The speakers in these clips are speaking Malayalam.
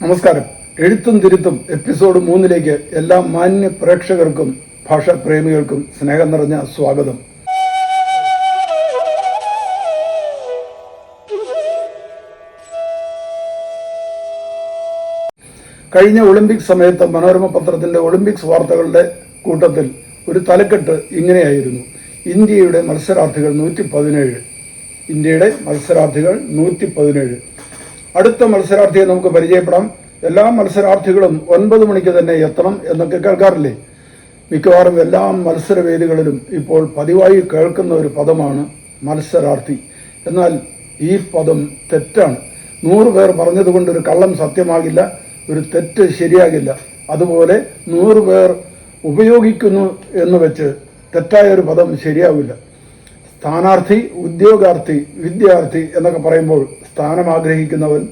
നമസ്കാരം. എഴുത്തും തിരുത്തും എപ്പിസോഡ് മൂന്നിലേക്ക് എല്ലാ മാന്യ പ്രേക്ഷകർക്കും ഭാഷാ പ്രേമികൾക്കും സ്നേഹം നിറഞ്ഞ സ്വാഗതം. കഴിഞ്ഞ ഒളിമ്പിക്സ് സമയത്ത് മനോരമ പത്രത്തിന്റെ ഒളിമ്പിക്സ് വാർത്തകളുടെ കൂട്ടത്തിൽ ഒരു തലക്കെട്ട് ഇങ്ങനെയായിരുന്നു. ഇന്ത്യയുടെ മത്സരാർത്ഥികൾ നൂറ്റി പതിനേഴ് ഇന്ത്യയുടെ മത്സരാർത്ഥികൾ നൂറ്റി പതിനേഴ് അടുത്ത മത്സരാർത്ഥിയെ നമുക്ക് പരിചയപ്പെടാം. എല്ലാ മത്സരാർത്ഥികളും ഒൻപത് മണിക്ക് തന്നെ എത്തണം എന്നൊക്കെ കേൾക്കാറില്ലേ? മിക്കവാറും എല്ലാ മത്സരവേദികളിലും ഇപ്പോൾ പതിവായി കേൾക്കുന്ന ഒരു പദമാണ് മത്സരാർത്ഥി. എന്നാൽ ഈ പദം തെറ്റാണ്. നൂറ് പേർ പറഞ്ഞതുകൊണ്ട് ഒരു കള്ളം സത്യമാകില്ല ഒരു തെറ്റ് ശരിയാകില്ല. അതുപോലെ നൂറ് പേർ ഉപയോഗിക്കുന്നു എന്ന് വെച്ച് തെറ്റായ ഒരു പദം ശരിയാവില്ല. സ്ഥാനാർത്ഥി ഉദ്യോഗാർത്ഥി വിദ്യാർത്ഥി എന്നൊക്കെ പറയുമ്പോൾ സ്ഥാനം ആഗ്രഹിക്കുന്നവൻ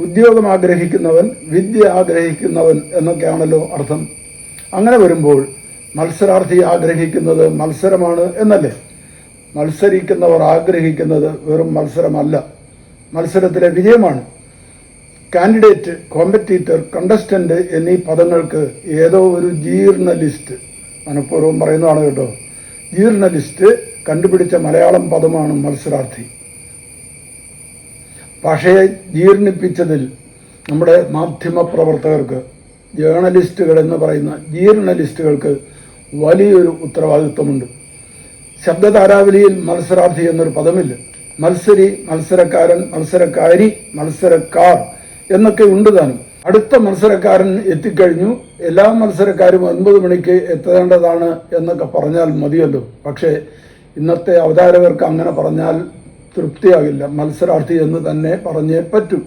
ഉദ്യോഗം ആഗ്രഹിക്കുന്നവൻ വിദ്യ ആഗ്രഹിക്കുന്നവൻ എന്നൊക്കെയാണല്ലോ അർത്ഥം. അങ്ങനെ വരുമ്പോൾ മത്സരാർത്ഥി ആഗ്രഹിക്കുന്നത് മത്സരമാണ് എന്നല്ലേ? മത്സരിക്കുന്നവർ ആഗ്രഹിക്കുന്നത് വെറും മത്സരമല്ല. മത്സരത്തിലെ വിജയമാണ്. കാൻഡിഡേറ്റ് കോമ്പറ്റീറ്റർ കണ്ടസ്റ്റന്റ് എന്നീ പദങ്ങൾക്ക് ഏതോ ഒരു ജീർണ ലിസ്റ്റ് മനഃപൂർവം പറയുന്നതാണ് കേട്ടോ. ജീർണ ലിസ്റ്റ് കണ്ടുപിടിച്ച മലയാളം പദമാണ് മത്സരാർത്ഥി. ഭാഷയെ ജീർണിപ്പിച്ചതിൽ നമ്മുടെ മാധ്യമ പ്രവർത്തകർക്ക് ജേർണലിസ്റ്റുകൾ എന്ന് പറയുന്ന ജീർണലിസ്റ്റുകൾക്ക് വലിയൊരു ഉത്തരവാദിത്വമുണ്ട്. ശബ്ദധാരാവലിയിൽ മത്സരാർത്ഥി എന്നൊരു പദമില്ല. മത്സരി മത്സരക്കാരൻ മത്സരക്കാരി മത്സരക്കാർ എന്നൊക്കെ ഉണ്ട് താനും. അടുത്ത മത്സരക്കാരൻ എത്തിക്കഴിഞ്ഞു എല്ലാ മത്സരക്കാരും ഒൻപത് മണിക്ക് എത്തേണ്ടതാണ് എന്നൊക്കെ പറഞ്ഞാൽ മതിയല്ലോ. പക്ഷേ ഇന്നത്തെ അവതാരകർക്ക് അങ്ങനെ പറഞ്ഞാൽ തൃപ്തിയാകില്ല. മത്സരാർത്ഥി എന്ന് തന്നെ പറഞ്ഞേ പറ്റൂ.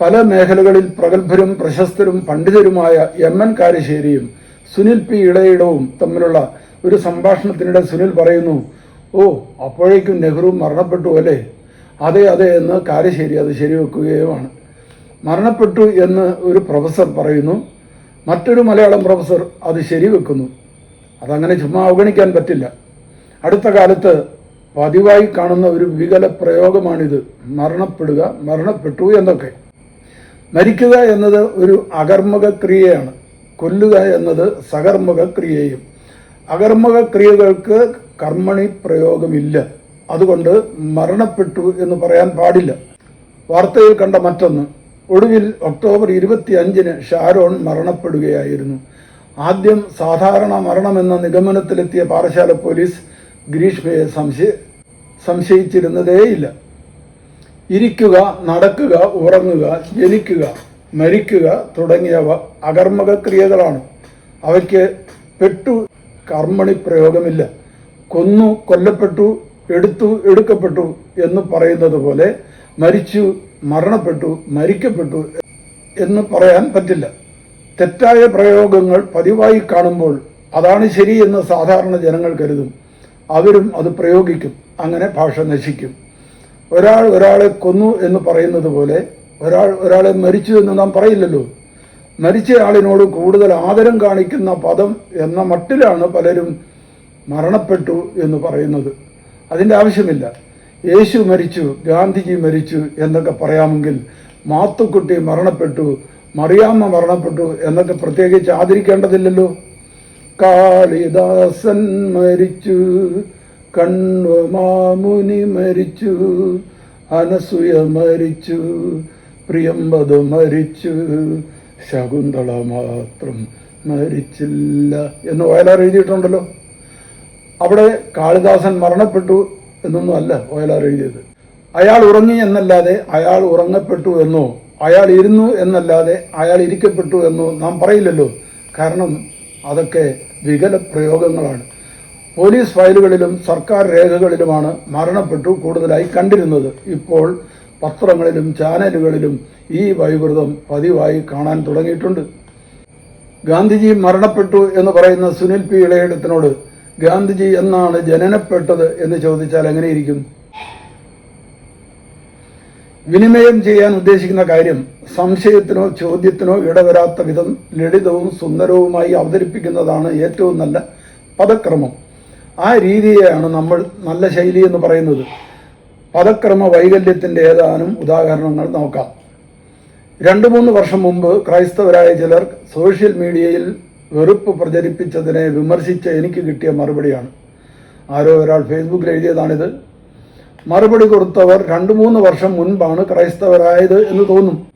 പല മേഖലകളിൽ പ്രഗത്ഭരും പ്രശസ്തരും പണ്ഡിതരുമായ എം എൻ കാരശ്ശേരിയും സുനിൽ പി ഇളയിടവും തമ്മിലുള്ള ഒരു സംഭാഷണത്തിനിടെ സുനിൽ പറയുന്നു ഓ അപ്പോഴേക്കും നെഹ്റു മരണപ്പെട്ടു അല്ലേ? അതെ അതെ എന്ന് കാരശ്ശേരി അത് ശരിവെക്കുകയുമാണ്. മരണപ്പെട്ടു എന്ന് ഒരു പ്രൊഫസർ പറയുന്നു മറ്റൊരു മലയാളം പ്രൊഫസർ അത് ശരിവെക്കുന്നു. അതങ്ങനെ ചുമ്മാ അവഗണിക്കാൻ പറ്റില്ല. അടുത്ത കാലത്ത് പതിവായി കാണുന്ന ഒരു വികല പ്രയോഗമാണിത്. മരണപ്പെടുക മരണപ്പെട്ടു എന്നൊക്കെ. മരിക്കുക എന്നത് ഒരു അകർമ്മക ക്രിയയാണ് കൊല്ലുക എന്നത് സകർമ്മക ക്രിയയും അകർമ്മക ക്രിയകൾക്ക് കർമ്മണി പ്രയോഗമില്ല. അതുകൊണ്ട് മരണപ്പെട്ടു എന്ന് പറയാൻ പാടില്ല. വാർത്തയിൽ കണ്ട മറ്റൊന്ന്. ഒടുവിൽ ഒക്ടോബർ ഇരുപത്തി അഞ്ചിന് ഷാരോൺ മരണപ്പെടുകയായിരുന്നു. ആദ്യം സാധാരണ മരണമെന്ന നിഗമനത്തിലെത്തിയ പാറശാല പോലീസ് ഗ്രീഷ്മയെ സംശയ സംശയിച്ചിരുന്നതേയില്ല. ഇരിക്കുക നടക്കുക ഉറങ്ങുക ജനിക്കുക മരിക്കുക തുടങ്ങിയവ അകർമ്മക ക്രിയകളാണ്. അവയ്ക്ക് പെട്ടു കർമ്മണി പ്രയോഗമില്ല. കൊന്നു കൊല്ലപ്പെട്ടു എടുത്തു എടുക്കപ്പെട്ടു എന്ന് പറയുന്നത് പോലെ മരിച്ചു മരണപ്പെട്ടു മരിക്കപ്പെട്ടു എന്ന് പറയാൻ പറ്റില്ല. തെറ്റായ പ്രയോഗങ്ങൾ പതിവായി കാണുമ്പോൾ അതാണ് ശരിയെന്ന് സാധാരണ ജനങ്ങൾ കരുതും. അവരും അത് പ്രയോഗിക്കും. അങ്ങനെ ഭാഷ നശിക്കും. ഒരാൾ ഒരാളെ കൊന്നു എന്ന് പറയുന്നത് പോലെ ഒരാൾ ഒരാളെ മരിച്ചു എന്ന് നാം പറയില്ലല്ലോ. മരിച്ച ആളിനോട് കൂടുതൽ ആദരം കാണിക്കുന്ന പദം എന്ന മട്ടിലാണ് പലരും മരണപ്പെട്ടു എന്ന് പറയുന്നത്. അതിന്റെ ആവശ്യമില്ല. യേശു മരിച്ചു ഗാന്ധിജി മരിച്ചു എന്നൊക്കെ പറയാമെങ്കിൽ മാത്തുക്കുട്ടി മരണപ്പെട്ടു മറിയാമ്മ മരണപ്പെട്ടു എന്നൊക്കെ പ്രത്യേകിച്ച് ആദരിക്കേണ്ടതില്ലല്ലോ. കാളിദാസൻ മരിച്ചു. കണ്വമാമുനി മരിച്ചു. അനസൂയ മരിച്ചു. പ്രിയമ്പത് മരിച്ചു. ശകുന്തള മാത്രം മരിച്ചില്ല എന്ന് വയലാർ എഴുതിയിട്ടുണ്ടല്ലോ. അവിടെ കാളിദാസൻ മരണപ്പെട്ടു എന്നൊന്നും അല്ല വയലാർ എഴുതിയത്. അയാൾ ഉറങ്ങി എന്നല്ലാതെ അയാൾ ഉറങ്ങപ്പെട്ടു എന്നോ അയാൾ ഇരുന്നു എന്നല്ലാതെ അയാൾ ഇരിക്കപ്പെട്ടു എന്നോ നാം പറയില്ലല്ലോ. കാരണം അതൊക്കെ വികല പ്രയോഗങ്ങളാണ് പോലീസ് ഫയലുകളിലും സർക്കാർ രേഖകളിലുമാണ് മരണപ്പെട്ടു കൂടുതലായി കണ്ടിരുന്നത്. ഇപ്പോൾ പത്രങ്ങളിലും ചാനലുകളിലും ഈ വൈകൃതം പതിവായി കാണാൻ തുടങ്ങിയിട്ടുണ്ട്. ഗാന്ധിജി മരണപ്പെട്ടു എന്ന് പറയുന്ന സുനിൽ പി ഇളയിടത്തിനോട് ഗാന്ധിജി എന്നാണ് ജനനപ്പെട്ടത്? എന്ന് ചോദിച്ചാൽ എങ്ങനെയിരിക്കും? വിനിമയം ചെയ്യാൻ ഉദ്ദേശിക്കുന്ന കാര്യം സംശയത്തിനോ ചോദ്യത്തിനോ ഇടവരാത്ത വിധം ലളിതവും സുന്ദരവുമായി അവതരിപ്പിക്കുന്നതാണ് ഏറ്റവും നല്ല പദക്രമം. ആ രീതിയെയാണ് നമ്മൾ നല്ല ശൈലി എന്ന് പറയുന്നത്. പദക്രമ വൈകല്യത്തിന്റെ ഏതാനും ഉദാഹരണങ്ങൾ നോക്കാം. രണ്ട് മൂന്ന് വർഷം മുമ്പ് ക്രൈസ്തവരായ ചിലർ സോഷ്യൽ മീഡിയയിൽ വെറുപ്പ് പ്രചരിപ്പിച്ചതിനെ വിമർശിച്ച് എനിക്ക് കിട്ടിയ മറുപടിയാണ്. ആരോ ഒരാൾ ഫേസ്ബുക്കിൽ എഴുതിയതാണിത്. മറുപടി കൊടുത്തവർ രണ്ടു മൂന്ന് വർഷം മുൻപാണ് ക്രൈസ്തവരായത് എന്ന് തോന്നും.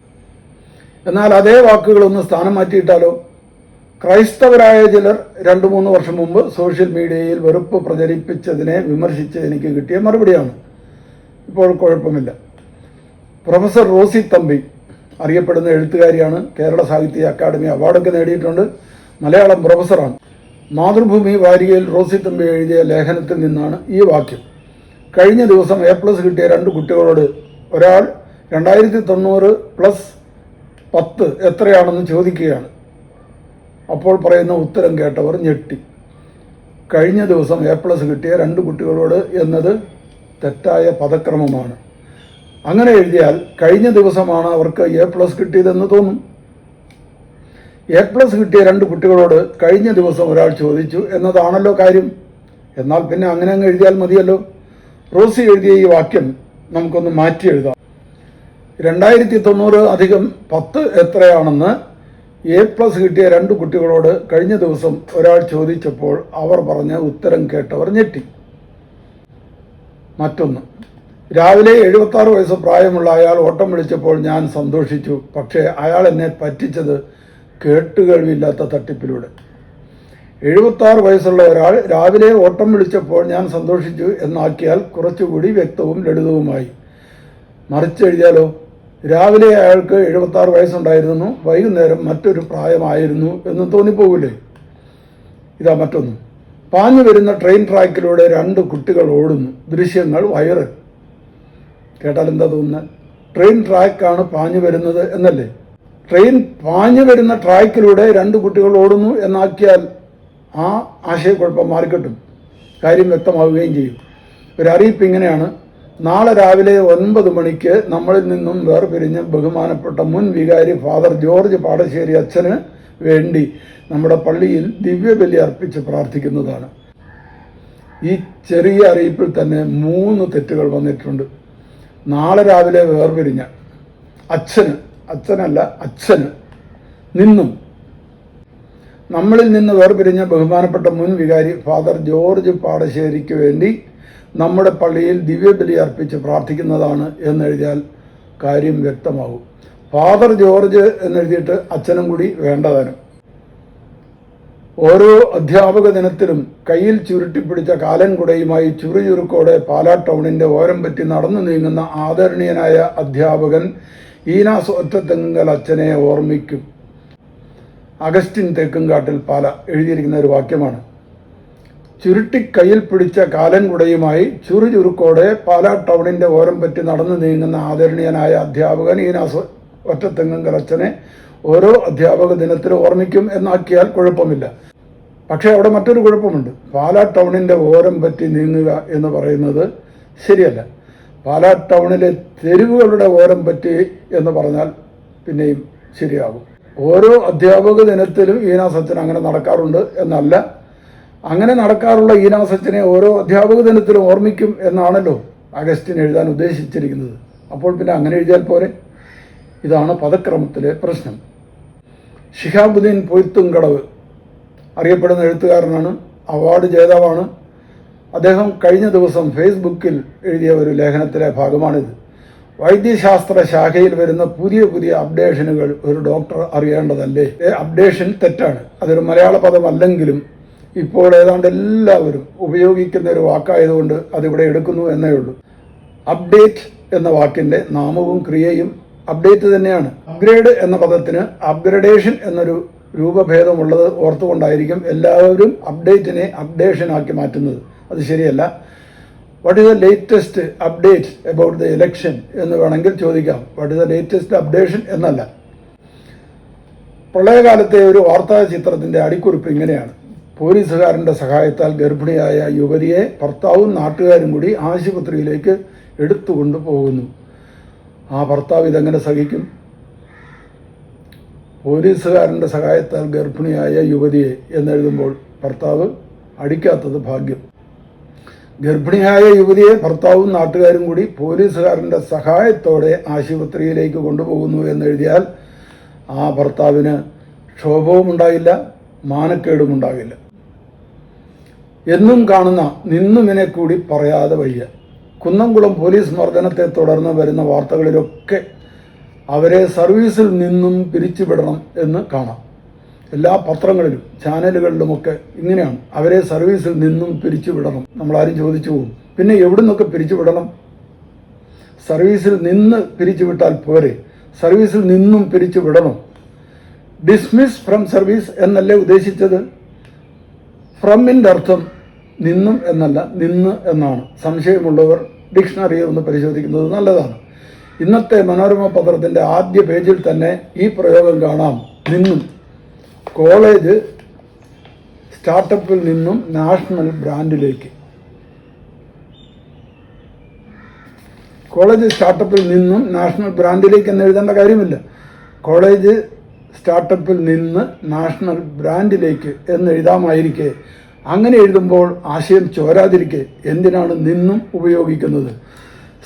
എന്നാൽ അതേ വാക്കുകളൊന്ന് സ്ഥാനം മാറ്റിയിട്ടാലോ? ക്രൈസ്തവരായ ചിലർ രണ്ടു മൂന്ന് വർഷം മുമ്പ് സോഷ്യൽ മീഡിയയിൽ വെറുപ്പ് പ്രചരിപ്പിച്ചതിനെ വിമർശിച്ച് എനിക്ക് കിട്ടിയ മറുപടിയാണ്. ഇപ്പോൾ കുഴപ്പമില്ല. പ്രൊഫസർ റോസി തമ്പി അറിയപ്പെടുന്ന എഴുത്തുകാരിയാണ്. കേരള സാഹിത്യ അക്കാദമി അവാർഡൊക്കെ നേടിയിട്ടുണ്ട്. മലയാളം പ്രൊഫസറാണ്. മാതൃഭൂമി വാരികയിൽ റോസി തമ്പി എഴുതിയ ലേഖനത്തിൽ നിന്നാണ് ഈ വാക്യം. കഴിഞ്ഞ ദിവസം എ പ്ലസ് കിട്ടിയ രണ്ട് കുട്ടികളോട് ഒരാൾ രണ്ടായിരത്തി തൊണ്ണൂറ് പ്ലസ് പത്ത് എത്രയാണെന്ന് ചോദിക്കുകയാണ്. അപ്പോൾ പറയുന്ന ഉത്തരം കേട്ടവർ ഞെട്ടി. കഴിഞ്ഞ ദിവസം എ പ്ലസ് കിട്ടിയ രണ്ട് കുട്ടികളോട് എന്നത് തെറ്റായ പദക്രമമാണ്. അങ്ങനെ എഴുതിയാൽ കഴിഞ്ഞ ദിവസമാണ് അവർക്ക് എ പ്ലസ് കിട്ടിയതെന്ന് തോന്നും. എ പ്ലസ് കിട്ടിയ രണ്ട് കുട്ടികളോട് കഴിഞ്ഞ ദിവസം ഒരാൾ ചോദിച്ചു എന്നതാണല്ലോ കാര്യം. എന്നാൽ പിന്നെ അങ്ങനെ അങ്ങ് എഴുതിയാൽ മതിയല്ലോ. റോസി എഴുതിയ ഈ വാക്യം നമുക്കൊന്ന് മാറ്റി എഴുതാം. രണ്ടായിരത്തി തൊണ്ണൂറ് അധികം പത്ത് എത്രയാണെന്ന് എ പ്ലസ് കിട്ടിയ രണ്ട് കുട്ടികളോട് കഴിഞ്ഞ ദിവസം ഒരാൾ ചോദിച്ചപ്പോൾ അവർ പറഞ്ഞ ഉത്തരം കേട്ടവർ ഞെട്ടി. മറ്റൊന്ന് രാവിലെ എഴുപത്തി ആറ് വയസ്സ് പ്രായമുള്ള അയാൾ ഓട്ടം വിളിച്ചപ്പോൾ ഞാൻ സന്തോഷിച്ചു പക്ഷേ അയാൾ എന്നെ പറ്റിച്ചത് കേട്ടുകേൾവില്ലാത്ത തട്ടിപ്പിലൂടെ. എഴുപത്തി ആറ് വയസ്സുള്ള ഒരാൾ രാവിലെ ഓട്ടം വിളിച്ചപ്പോൾ ഞാൻ സന്തോഷിച്ചു എന്നാക്കിയാൽ കുറച്ചുകൂടി വ്യക്തവും ലളിതവുമായി. മറിച്ചെഴുതിയാലോ രാവിലെ അയാൾക്ക് എഴുപത്തി ആറ് വയസ്സുണ്ടായിരുന്നു വൈകുന്നേരം മറ്റൊരു പ്രായമായിരുന്നു എന്ന് തോന്നിപ്പോകില്ലേ ഇതാ മറ്റൊന്ന്. പാഞ്ഞു വരുന്ന ട്രെയിൻ ട്രാക്കിലൂടെ രണ്ട് കുട്ടികൾ ഓടുന്നു. ദൃശ്യങ്ങൾ വയറ് കേട്ടാൽ എന്താ തോന്നുന്നത് ട്രെയിൻ ട്രാക്കാണ് പാഞ്ഞു വരുന്നത് എന്നല്ലേ? ട്രെയിൻ പാഞ്ഞു വരുന്ന ട്രാക്കിലൂടെ രണ്ട് കുട്ടികൾ ഓടുന്നു എന്നാക്കിയാൽ ആ ആശയക്കുഴപ്പം മാറിക്കിട്ടും. കാര്യം വ്യക്തമാവുകയും ചെയ്യും. ഒരു അറിയിപ്പ് ഇങ്ങനെയാണ്. നാളെ രാവിലെ ഒൻപത് മണിക്ക് നമ്മളിൽ നിന്നും വേർപിരിഞ്ഞ് ബഹുമാനപ്പെട്ട മുൻ വികാരി ഫാദർ ജോർജ് പാടശ്ശേരി അച്ഛന് വേണ്ടി നമ്മുടെ പള്ളിയിൽ ദിവ്യബലി അർപ്പിച്ച് പ്രാർത്ഥിക്കുന്നതാണ്. ഈ ചെറിയ അറിയിപ്പിൽ തന്നെ മൂന്ന് തെറ്റുകൾ വന്നിട്ടുണ്ട്. നാളെ രാവിലെ വേർപിരിഞ്ഞ അച്ഛന് അച്ഛനല്ല അച്ഛന് നിന്നും നമ്മളിൽ നിന്ന് വേർപിരിഞ്ഞ ബഹുമാനപ്പെട്ട മുൻ വികാരി ഫാദർ ജോർജ് പാടശ്ശേരിക്ക് വേണ്ടി നമ്മുടെ പള്ളിയിൽ ദിവ്യബലി അർപ്പിച്ച് പ്രാർത്ഥിക്കുന്നതാണ് എന്നെഴുതിയാൽ കാര്യം വ്യക്തമാകും. ഫാദർ ജോർജ് എന്നെഴുതിയിട്ട് അച്ഛനും കൂടി വേണ്ടതാനും ഓരോ അധ്യാപക ദിനത്തിലും കയ്യിൽ ചുരുട്ടിപ്പിടിച്ച കാലൻകുടയുമായി ചുറുചുറുക്കോടെ പാലാ ടൗണിന്റെ ഓരം പറ്റി നടന്നു നീങ്ങുന്ന ആദരണീയനായ അധ്യാപകൻ ഈനാസ് ഒറ്റത്തെങ്കൽ അച്ഛനെ ഓർമ്മിക്കും. അഗസ്റ്റിൻ തേക്കുംകാട്ടിൽ പാല എഴുതിയിരിക്കുന്ന ഒരു വാക്യമാണ്. ചുരുട്ടി കയ്യിൽ പിടിച്ച കാലൻ കുടയുമായി ചുറു ചുരുക്കോടെ പാല ടൗണിന്റെ ഓരം പറ്റി നടന്നു നീങ്ങുന്ന ആദരണീയനായ അധ്യാപകൻ ഈനാസ് ഒറ്റത്തെങ്ങും കലച്ചനെ ഓരോ അധ്യാപക ദിനത്തിലും ഓർമ്മിക്കും എന്നാക്കിയാൽ കുഴപ്പമില്ല. പക്ഷേ അവിടെ മറ്റൊരു കുഴപ്പമുണ്ട്. പാലാ ടൗണിന്റെ ഓരം പറ്റി നീങ്ങുക എന്ന് പറയുന്നത് ശരിയല്ല. പാലാ ടൗണിലെ തെരുവുകളുടെ ഓരം പറ്റി എന്ന് പറഞ്ഞാൽ പിന്നെയും ശരിയാകും. ഓരോ അധ്യാപക ദിനത്തിലും ഈനാസച്ചൻ അങ്ങനെ നടക്കാറുണ്ട് എന്നല്ല. അങ്ങനെ നടക്കാറുള്ള ഈനാസച്ചനെ ഓരോ അധ്യാപക ദിനത്തിലും ഓർമ്മിക്കും എന്നാണല്ലോ അഗസ്റ്റിൻ എഴുതാൻ ഉദ്ദേശിച്ചിരിക്കുന്നത്. അപ്പോൾ പിന്നെ അങ്ങനെ എഴുതിയാൽ പോരെ? ഇതാണ് പദക്രമത്തിലെ പ്രശ്നം. ഷിഹാബുദ്ദീൻ പൊയ്ത്തുംകടവ് അറിയപ്പെടുന്ന എഴുത്തുകാരനാണ് അവാർഡ് ജേതാവാണ്. അദ്ദേഹം കഴിഞ്ഞ ദിവസം ഫേസ്ബുക്കിൽ എഴുതിയ ഒരു ലേഖനത്തിലെ ഭാഗമാണിത്. വൈദ്യശാസ്ത്ര ശാഖയിൽ വരുന്ന പുതിയ പുതിയ അപ്ഡേഷനുകൾ ഒരു ഡോക്ടർ അറിയേണ്ടതല്ലേ? അപ്ഡേഷൻ തെറ്റാണ്. അതൊരു മലയാള പദമല്ലെങ്കിലും ഇപ്പോൾ ഏതാണ്ട് എല്ലാവരും ഉപയോഗിക്കുന്ന ഒരു വാക്കായതുകൊണ്ട് അതിവിടെ എടുക്കുന്നു എന്നേ ഉള്ളൂ. അപ്ഡേറ്റ് എന്ന വാക്കിന്റെ നാമവും ക്രിയയും അപ്ഡേറ്റ് തന്നെയാണ്. അപ്ഗ്രേഡ് എന്ന പദത്തിന് അപ്ഗ്രഡേഷൻ എന്നൊരു രൂപഭേദമുള്ളത് ഓർത്തുകൊണ്ടായിരിക്കും എല്ലാവരും അപ്ഡേറ്റിനെ അപ്ഡേഷൻ ആക്കി മാറ്റുന്നത്. അത് ശരിയല്ല. What is the latest update about the election എന്ന് വേണമെങ്കിൽ ചോദിക്കാം. What is the latest updation എന്നല്ല. പ്രളയകാലത്തെ ഒരു വാർത്താ ചിത്രത്തിന്റെ അടിക്കുറിപ്പ് ഇങ്ങനെയാണ്. പോലീസുകാരന്റെ സഹായത്താൽ ഗർഭിണിയായ യുവതിയെ ഭർത്താവും നാട്ടുകാരും കൂടി ആശുപത്രിയിലേക്ക് എടുത്തുകൊണ്ട് പോകുന്നു ആ ഭർത്താവ് ഇതെങ്ങനെ സഹിക്കും? പോലീസുകാരന്റെ സഹായത്താൽ ഗർഭിണിയായ യുവതിയെ എന്നെഴുതുമ്പോൾ ഭർത്താവ് അടിക്കാത്തത് ഭാഗ്യം. ഗർഭിണിയായ യുവതിയെ ഭർത്താവും നാട്ടുകാരും കൂടി പോലീസുകാരന്റെ സഹായത്തോടെ ആശുപത്രിയിലേക്ക് കൊണ്ടുപോകുന്നു എന്നെഴുതിയാൽ ആ ഭർത്താവിന് ക്ഷോഭവും ഉണ്ടാകില്ല മാനക്കേടും ഉണ്ടാകില്ല. എന്നും കാണുന്ന നിന്നുമിനെ കൂടി പറയാതെ വയ്യ. കുന്നംകുളം പോലീസ് മർദ്ദനത്തെ തുടർന്ന് വരുന്ന വാർത്തകളിലൊക്കെ അവരെ സർവീസിൽ നിന്നും പിരിച്ചുവിടണം എന്ന് കാണാം. എല്ലാ പത്രങ്ങളിലും ചാനലുകളിലുമൊക്കെ ഇങ്ങനെയാണ്. അവരെ സർവീസിൽ നിന്നും പിരിച്ചുവിടണം നമ്മളാരും ചോദിച്ചു പോകും പിന്നെ എവിടെ നിന്നൊക്കെ പിരിച്ചുവിടണം സർവീസിൽ നിന്ന് പിരിച്ചുവിട്ടാൽ പോരെ. സർവീസിൽ നിന്നും പിരിച്ചുവിടണം ഡിസ്മിസ് ഫ്രം സർവീസ് എന്നല്ലേ ഉദ്ദേശിച്ചത്? ഫ്രമിന്റെ അർത്ഥം നിന്നും എന്നല്ല നിന്ന് എന്നാണ്. സംശയമുള്ളവർ ഡിക്ഷണറി ഒന്ന് പരിശോധിക്കുന്നത് നല്ലതാണ്. ഇന്നത്തെ മനോരമ പത്രത്തിന്റെ ആദ്യ പേജിൽ തന്നെ ഈ പ്രയോഗം കാണാം. നിന്നും. കോളേജ് സ്റ്റാർട്ടപ്പിൽ നിന്നും നാഷണൽ ബ്രാൻഡിലേക്ക്. കോളേജ് സ്റ്റാർട്ടപ്പിൽ നിന്നും നാഷണൽ ബ്രാൻഡിലേക്ക് എന്ന് എഴുതേണ്ട കാര്യമില്ല. കോളേജ് സ്റ്റാർട്ടപ്പിൽ നിന്ന് നാഷണൽ ബ്രാൻഡിലേക്ക് എന്ന് എഴുതാമായിരിക്കെ. അങ്ങനെ എഴുതുമ്പോൾ ആശയം ചോരാതിരിക്കെ. എന്തിനാണ് നിന്നും ഉപയോഗിക്കുന്നത്?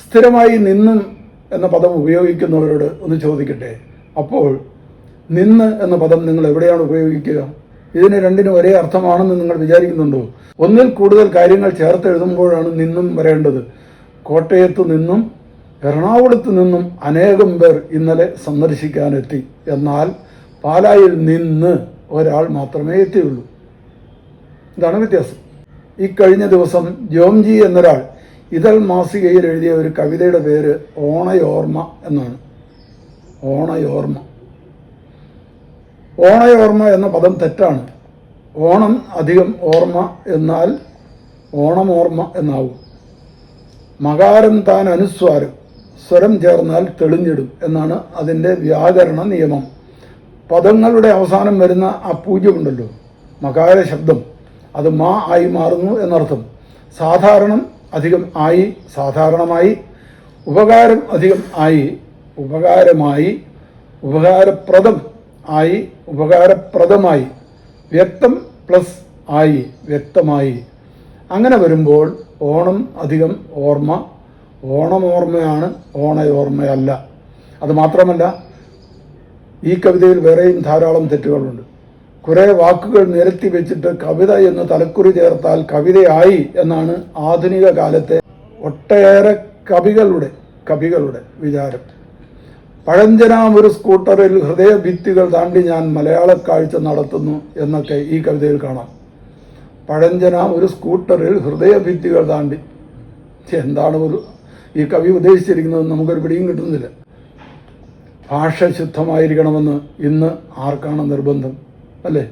സ്ഥിരമായി നിന്നും എന്ന പദം ഉപയോഗിക്കുന്നവരോട് ഒന്ന് ചോദിക്കട്ടെ. അപ്പോൾ നിന്ന് എന്ന പദം നിങ്ങൾ എവിടെയാണ് ഉപയോഗിക്കുക? ഇതിന് രണ്ടിനും ഒരേ അർത്ഥമാണെന്ന് നിങ്ങൾ വിചാരിക്കുന്നുണ്ടോ? ഒന്നിൽ കൂടുതൽ കാര്യങ്ങൾ ചേർത്ത് എഴുതുമ്പോഴാണ് നിന്നും വരേണ്ടത്. കോട്ടയത്ത് നിന്നും എറണാകുളത്ത് നിന്നും അനേകം പേർ ഇന്നലെ സന്ദർശിക്കാനെത്തി. എന്നാൽ പാലായിൽ നിന്ന് ഒരാൾ മാത്രമേ എത്തിയുള്ളൂ. ഇതാണ് വ്യത്യാസം. ഈ കഴിഞ്ഞ ദിവസം ജോംജി എന്നൊരാൾ ഇതൾ മാസികയിൽ എഴുതിയ ഒരു കവിതയുടെ പേര് ഓണയോർമ്മ എന്നാണ്. ഓണയോർമ്മ. ഓണയോർമ്മ എന്ന പദം തെറ്റാണ്. ഓണം അധികം ഓർമ്മ എന്നാൽ ഓണമോർമ്മ എന്നാവും. മകാരം താൻ അനുസ്വാരം സ്വരം ചേർന്നാൽ തെളിഞ്ഞിടും എന്നാണ് അതിന്റെ വ്യാകരണ നിയമം. പദങ്ങളുടെ അവസാനം വരുന്ന ആ പൂജ്യമുണ്ടല്ലോ മകാര ശബ്ദം. അത് മാ ആയി മാറുന്നു എന്നർത്ഥം. സാധാരണം അധികം ആയി സാധാരണമായി. ഉപകാരം അധികം ആയി ഉപകാരമായി ഉപകാരപ്രദം ആയി ഉപകാരപ്രദമായി. വ്യക്തം പ്ലസ് ആയി വ്യക്തമായി. അങ്ങനെ വരുമ്പോൾ ഓണം അധികം ഓർമ്മ ഓണമോർമ്മയാണ് ഓണയോർമ്മയല്ല. അത് മാത്രമല്ല ഈ കവിതയിൽ വേറെയും ധാരാളം തെറ്റുകളുണ്ട്. കുറേ വാക്കുകൾ നിരത്തി വെച്ചിട്ട് കവിത എന്ന് തലക്കുറി ചേർത്താൽ കവിതയായി എന്നാണ് ആധുനിക കാലത്തെ ഒട്ടേറെ കവികളുടെ കവികളുടെ വിചാരം. പഴഞ്ചനാം ഒരു സ്കൂട്ടറിൽ ഹൃദയഭിത്തികൾ താണ്ടി ഞാൻ മലയാള കാഴ്ച നടത്തുന്നു എന്നൊക്കെ ഈ കവിതയിൽ കാണാം. പഴഞ്ചനാം ഒരു സ്കൂട്ടറിൽ ഹൃദയഭിത്തികൾ താണ്ടി. എന്താണ് ഒരു ഈ കവി ഉദ്ദേശിച്ചിരിക്കുന്നത് നമുക്കൊരു പിടിയും കിട്ടുന്നില്ല. ഭാഷ ശുദ്ധമായിരിക്കണമെന്ന് ഇന്ന് ആർക്കാണ് നിർബന്ധം? അല്ലേ?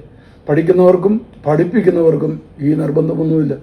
പഠിക്കുന്നവർക്കും പഠിപ്പിക്കുന്നവർക്കും ഈ നിർബന്ധമൊന്നുമില്ല.